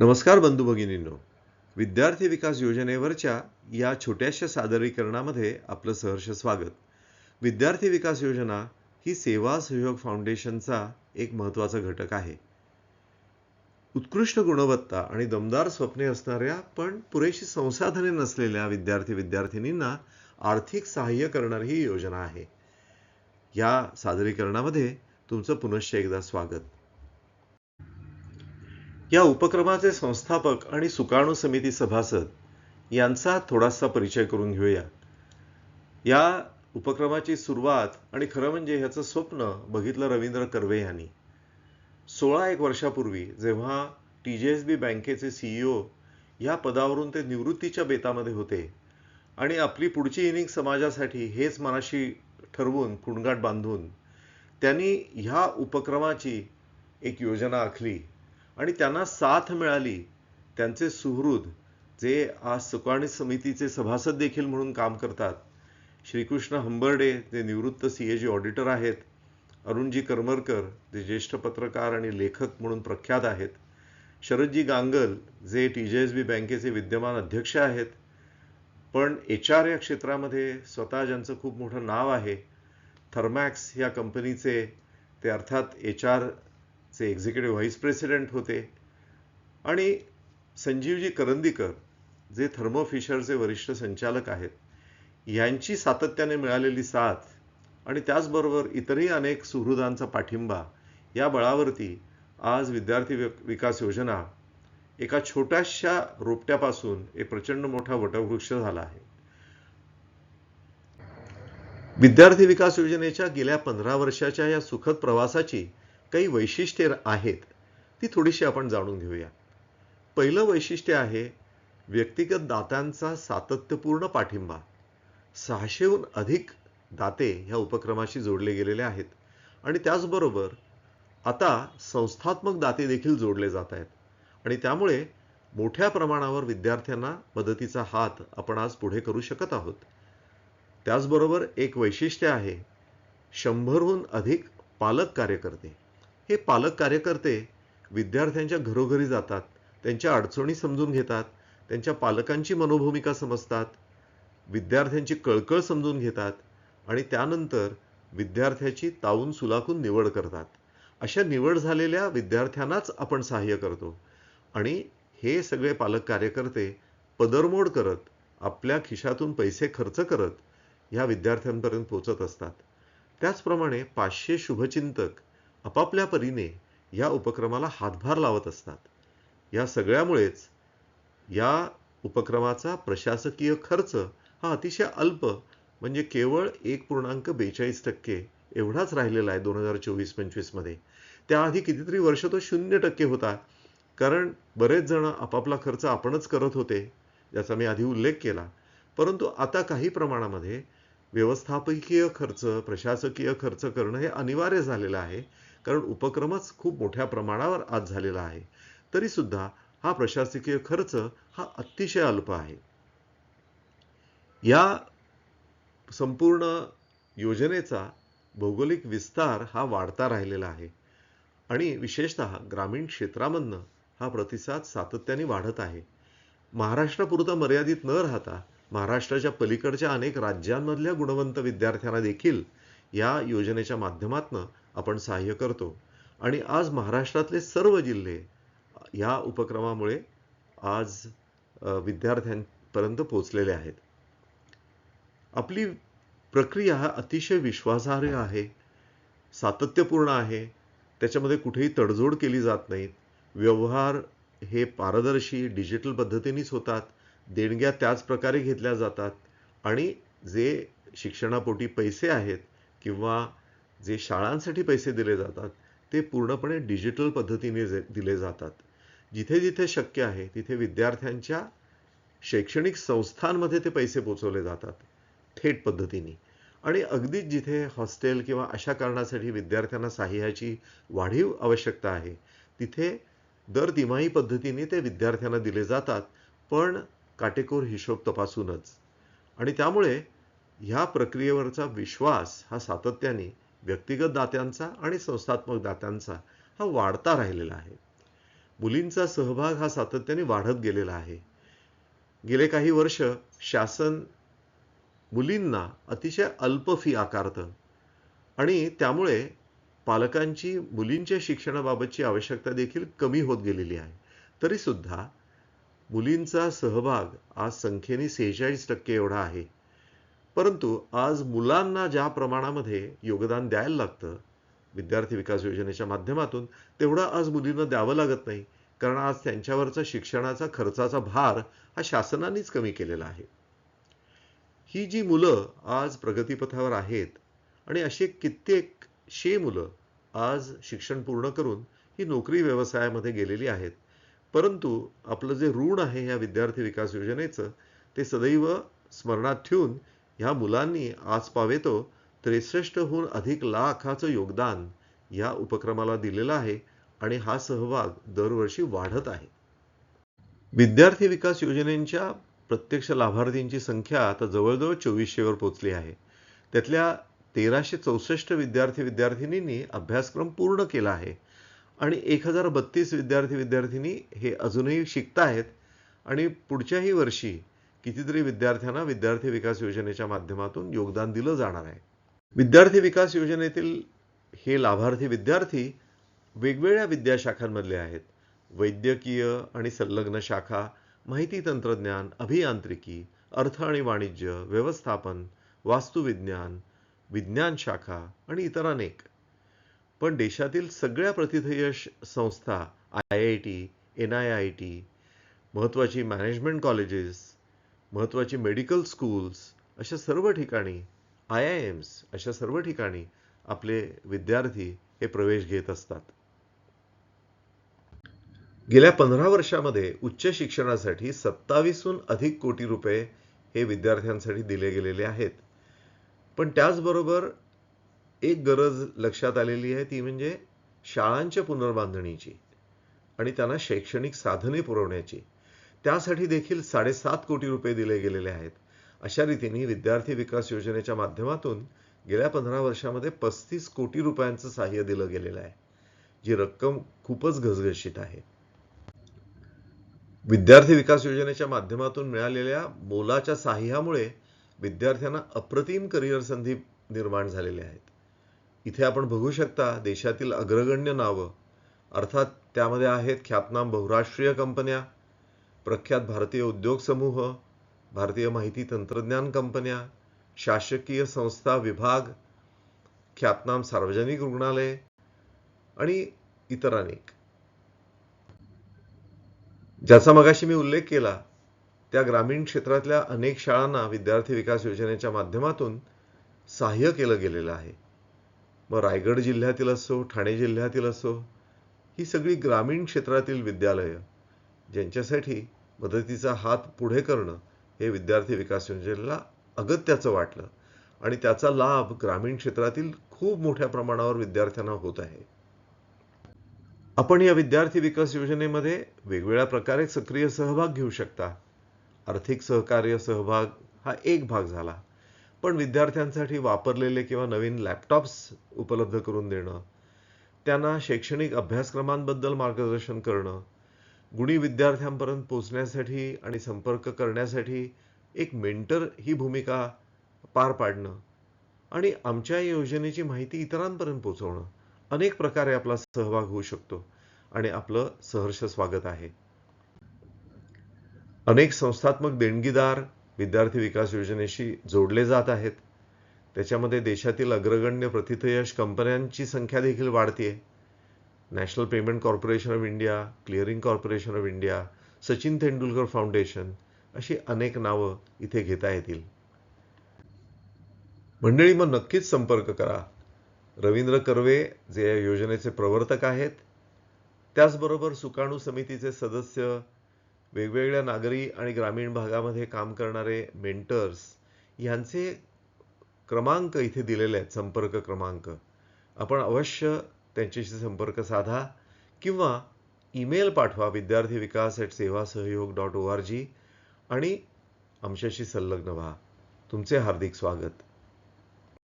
नमस्कार बंधू भगिनींनो. विद्यार्थी विकास योजनेवरच्या या छोट्याशा सादरीकरणामध्ये आपलं सहर्ष स्वागत. विद्यार्थी विकास योजना ही सेवा सहयोग फाउंडेशनचा एक महत्त्वाचा घटक आहे. उत्कृष्ट गुणवत्ता आणि दमदार स्वप्ने असणाऱ्या पण पुरेशी संसाधने नसलेल्या विद्यार्थी विद्यार्थिनींना आर्थिक सहाय्य करणारी ही योजना आहे. या सादरीकरणामध्ये तुमचं पुनश्च एकदा स्वागत. या उपक्रमाचे संस्थापक आणि सुकाणू समिती सभासद यांचा थोडासा परिचय करून घेऊया. या उपक्रमाची सुरुवात आणि खरं म्हणजे ह्याचं स्वप्न बघितलं रवींद्र कर्वे यांनी. सोळा एक वर्षापूर्वी जेव्हा टी जी एस बी बँकेचे सीईओ या पदावरून ते निवृत्तीच्या बेतामध्ये होते आणि आपली पुढची इनिंग समाजासाठी हेच मनाशी ठरवून कुणगाट बांधून त्यांनी ह्या उपक्रमाची एक योजना आखली. आणि त्यांना साथ मिळाली. त्यांचे सुहृद जे आज सुकाणी समितीचे सभासद देखील म्हणून काम करतात श्रीकृष्ण हंबर्डे जे निवृत्त सी ए जी ऑडिटर आहेत अरुणजी करमरकर जे ज्येष्ठ पत्रकार आणि लेखक म्हणून प्रख्यात आहेत शरदजी गांगल जे टी जे एस बी बँकेचे विद्यमान अध्यक्ष आहेत पण एच आर या क्षेत्रामध्ये स्वतः ज्यांचं खूप मोठं नाव आहे थर्मॅक्स या कंपनीचे ते अर्थात एच आर चे एक्झिक्युटिव्ह व्हाईस प्रेसिडेंट होते. आणि संजीवजी करंदीकर जे थर्मो फिशरचे वरिष्ठ संचालक आहेत यांची सातत्याने मिळालेली साथ आणि त्याचबरोबर इतरही अनेक सुहृदांचा पाठिंबा या बळावरती आज विद्यार्थी विकास योजना एका छोट्याशा रोपट्यापासून एक प्रचंड मोठा वटवृक्ष झाला आहे. विद्यार्थी विकास योजनेच्या गेल्या पंधरा वर्षाच्या या सुखद प्रवासाची काही वैशिष्ट्ये आहेत ती थोडीशी आपण जाणून घेऊया. पहिलं वैशिष्ट्य आहे व्यक्तिगत दात्यांचा सातत्यपूर्ण पाठिंबा. सहाशेहून अधिक दाते ह्या उपक्रमाशी जोडले गेलेले आहेत आणि त्याचबरोबर आता संस्थात्मक दाते देखील जोडले जात आहेत आणि त्यामुळे मोठ्या प्रमाणावर विद्यार्थ्यांना मदतीचा हात आपण आज पुढे करू शकत आहोत. त्याचबरोबर एक वैशिष्ट्य आहे शंभरहून अधिक पालक कार्यकर्ते. हे पालक कार्यकर्ते विद्यार्थ्यांच्या घरोघरी जातात त्यांच्या अडचणी समजून घेतात त्यांच्या पालकांची मनोभूमिका समजतात विद्यार्थ्यांची कळकळ समजून घेतात आणि त्यानंतर विद्यार्थ्याची तावून सुलाखून निवड करतात. अशा निवड झालेल्या विद्यार्थ्यांनाच आपण सहाय्य करतो आणि हे सगळे पालक कार्यकर्ते पदरमोड करत आपल्या खिशातून पैसे खर्च करत ह्या विद्यार्थ्यांपर्यंत पोचत असतात. त्याचप्रमाणे पाचशे शुभचिंतक आपापल्या परीने या उपक्रमाला हातभार लावत असतात. या सगळ्यामुळेच या उपक्रमाचा प्रशासकीय खर्च हा अतिशय अल्प म्हणजे केवळ एक पूर्णांक बेचाळीस टक्के एवढाच राहिलेला आहे दोन हजार चोवीस पंचवीसमध्ये त्याआधी कितीतरी वर्ष तो शून्य टक्के होता. कारण बरेच जण आपापला खर्च आपणच करत होते ज्याचा मी आधी उल्लेख केला. परंतु आता काही प्रमाणामध्ये व्यवस्थापकीय खर्च प्रशासकीय खर्च करणं हे अनिवार्य झालेलं आहे. कारण उपक्रमच खूप मोठ्या प्रमाणावर आज झालेला आहे. तरीसुद्धा हा प्रशासकीय खर्च हा अतिशय अल्प आहे. या संपूर्ण योजनेचा भौगोलिक विस्तार हा वाढता राहिलेला आहे. आणि विशेषत ग्रामीण क्षेत्रामधनं हा प्रतिसाद सातत्याने वाढत आहे. महाराष्ट्रापुरता मर्यादित न राहता महाराष्ट्राच्या पलीकडच्या अनेक राज्यांमधल्या गुणवंत विद्यार्थ्यांना देखील या योजनेच्या माध्यमातून आपण सहाय्य करतो. आणि आज महाराष्ट्रातले सर्व जिल्हे या उपक्रमामुळे आज विद्यार्थ्यांपर्यंत पोचलेले आहेत. आपली प्रक्रिया अतिशय विश्वासार्ह आहे सातत्यपूर्ण आहे. त्याच्यामध्ये कुठेही तडजोड केली जात नाहीत. व्यवहार हे पारदर्शी डिजिटल पद्धतीनेच होतात. देणग्या त्याच प्रकारे घेतल्या जातात. आणि जे शिक्षणापोटी पैसे आहेत किंवा जे शाळांसाठी पैसे दिले जातात ते पूर्णपणे डिजिटल पद्धतीने दिले जातात. जिथे जिथे शक्य आहे तिथे विद्यार्थ्यांच्या शैक्षणिक संस्थांमध्ये ते पैसे पोचवले जातात थेट पद्धतीने. आणि अगदीच जिथे हॉस्टेल किंवा अशा कारणासाठी विद्यार्थ्यांना सहाय्याची वाढीव आवश्यकता आहे तिथे दर तिमाही पद्धतीने ते विद्यार्थ्यांना दिले जातात पण काटेकोर हिशोब तपासूनच. आणि त्यामुळे ह्या प्रक्रियेवरचा विश्वास हा सातत्याने व्यक्तिगत दात्यांचा आणि संस्थात्मक दात्यांचा हा वाढता राहिलेला आहे. मुलींचा सहभाग हा सातत्याने वाढत गेलेला आहे. गेले काही वर्ष शासन मुलींना अतिशय अल्प फी आकारतं. आणि त्यामुळे पालकांची मुलींच्या शिक्षणाबाबतची आवश्यकता देखील कमी होत गेलेली आहे. तरीसुद्धा मुलींचा सहभाग आज संख्येने सेहेचाळीस टक्के एवढा आहे. परंतु आज मुलांना ज्या प्रमाणामध्ये योगदान द्यायला लागतं विद्यार्थी विकास योजनेच्या माध्यमातून तेवढं आज मुलींना द्यावं लागत नाही. कारण आज त्यांच्यावरचा शिक्षणाचा खर्चाचा भार हा शासनानेच कमी केलेला आहे. ही जी मुलं आज प्रगतीपथावर आहेत आणि असे कित्येक शे मुलं आज शिक्षण पूर्ण करून ही नोकरी व्यवसायामध्ये गेलेली आहेत परंतु आपलं जे ऋण आहे ह्या विद्यार्थी विकास योजनेचं ते सदैव स्मरणात ठेवून ह्या मुलांनी आज पावेतो त्रेसष्टहून अधिक लाखाचं योगदान या उपक्रमाला दिलेलं आहे आणि हा सहभाग दरवर्षी वाढत आहे. विद्यार्थी विकास योजनेच्या प्रत्यक्ष लाभार्थींची संख्या आता जवळजवळ चोवीसशेवर पोचली आहे. त्यातल्या तेराशे चौसष्ट विद्यार्थी विद्यार्थिनींनी अभ्यासक्रम पूर्ण केला आहे. आणि एक हजार बत्तीस विद्यार्थी विद्यार्थिनी हे अजूनही शिकत आहेत आणि पुढच्याही वर्षी कितीतरी विद्यार्थ्यांना विद्यार्थी विकास योजनेच्या माध्यमातून योगदान दिलं जाणार आहे. विद्यार्थी विकास योजनेतील हे लाभार्थी विद्यार्थी वेगवेगळ्या विद्याशाखांमधले आहेत. वैद्यकीय आणि संलग्न शाखा माहिती तंत्रज्ञान अभियांत्रिकी अर्थ आणि वाणिज्य व्यवस्थापन वास्तुविज्ञान विज्ञान शाखा आणि इतर अनेक. पण देशातील सगळ्या प्रतिथयश संस्था I I T N I I T महत्त्वाची मॅनेजमेंट कॉलेजेस महत्त्वाची मेडिकल स्कूल्स अशा सर्व ठिकाणी आय आय एम्स अशा सर्व ठिकाणी आपले विद्यार्थी हे प्रवेश घेत असतात. गेल्या पंधरा वर्षामध्ये उच्च शिक्षणासाठी सत्तावीसहून अधिक कोटी रुपये हे विद्यार्थ्यांसाठी दिले गेलेले आहेत. पण त्याचबरोबर एक गरज लक्षात आलेली आहे ती म्हणजे शाळांच्या पुनर्बांधणीची आणि त्यांना शैक्षणिक साधने पुरवण्याची. त्यासाठी देखील साडेसात कोटी रुपये दिले गेलेले आहेत. अशा रीतीने विद्यार्थी विकास योजनेच्या माध्यमातून गेल्या पंधरा वर्षामध्ये पस्तीस कोटी रुपयांचं सहाय्य दिलं गेलेलं आहे. जी रक्कम खूपच घसघशीत आहे. विद्यार्थी विकास योजनेच्या माध्यमातून मिळालेल्या मोलाच्या साह्यामुळे विद्यार्थ्यांना अप्रतिम करिअर संधी निर्माण झालेल्या आहेत. इथे आपण बघू शकता देशातील अग्रगण्य नावं. अर्थात त्यामध्ये आहेत ख्यातनाम बहुराष्ट्रीय कंपन्या प्रख्यात भारतीय उद्योग समूह भारतीय माहिती तंत्रज्ञान कंपन्या शासकीय संस्था विभाग ख्यातनाम सार्वजनिक रुग्णालय आणि इतर अनेक. ज्याचा मगाशी मी उल्लेख केला त्या ग्रामीण क्षेत्रातल्या अनेक शाळांना विद्यार्थी विकास योजनेच्या माध्यमातून सहाय्य केलं गेलेलं आहे. मग रायगड जिल्ह्यातील असो ठाणे जिल्ह्यातील असो ही सगळी ग्रामीण क्षेत्रातील विद्यालयं ज्यांच्यासाठी मदतीचा हात पुढे करणं हे विद्यार्थी विकास योजनेला अगत्याचं वाटलं. आणि त्याचा लाभ ग्रामीण क्षेत्रातील खूप मोठ्या प्रमाणावर विद्यार्थ्यांना होत आहे. आपण या विद्यार्थी विकास योजनेमध्ये वेगवेगळ्या प्रकारे सक्रिय सहभाग घेऊ शकता. आर्थिक सहकार्य सहभाग हा एक भाग झाला. पण विद्यार्थ्यांसाठी वापरलेले किंवा नवीन लॅपटॉप्स उपलब्ध करून देणं त्यांना शैक्षणिक अभ्यासक्रमांबद्दल मार्गदर्शन करणं गुणी विद्यार्थ्यांपर्यंत पोचण्यासाठी आणि संपर्क करण्यासाठी एक मेंटर ही भूमिका पार पाडणं आणि आमच्या योजनेची माहिती इतरांपर्यंत पोचवणं अनेक प्रकारे आपला सहभाग होऊ शकतो आणि आपलं सहर्ष स्वागत आहे. अनेक संस्थात्मक देणगीदार विद्यार्थी विकास योजनेशी जोडले जात आहेत. त्याच्यामध्ये देशातील अग्रगण्य प्रतिथयश कंपन्यांची संख्या देखील वाढते national payment corporation of India clearing corporation of India Sachin Tendulkar foundation अशी अनेक नावं इथे घेता येतील. मंडळी मग नक्कीच संपर्क करा. रवींद्र कर्वे जे या योजनेचे प्रवर्तक आहेत त्याचबरोबर सुकाणू समितीचे सदस्य वेगवेगळ्या नागरी आणि ग्रामीण भागामध्ये काम करणारे मेंटर्स यांचे क्रमांक इथे दिलेले आहेत संपर्क क्रमांक. आपण अवश्य त्यांच्याशी संपर्क साधा किंवा ईमेल पाठवा विद्यार्थी विकास ॲट सेवा सहयोग डॉट ओ आर जी आणि आमच्याशी संलग्न व्हा. तुमचे हार्दिक स्वागत.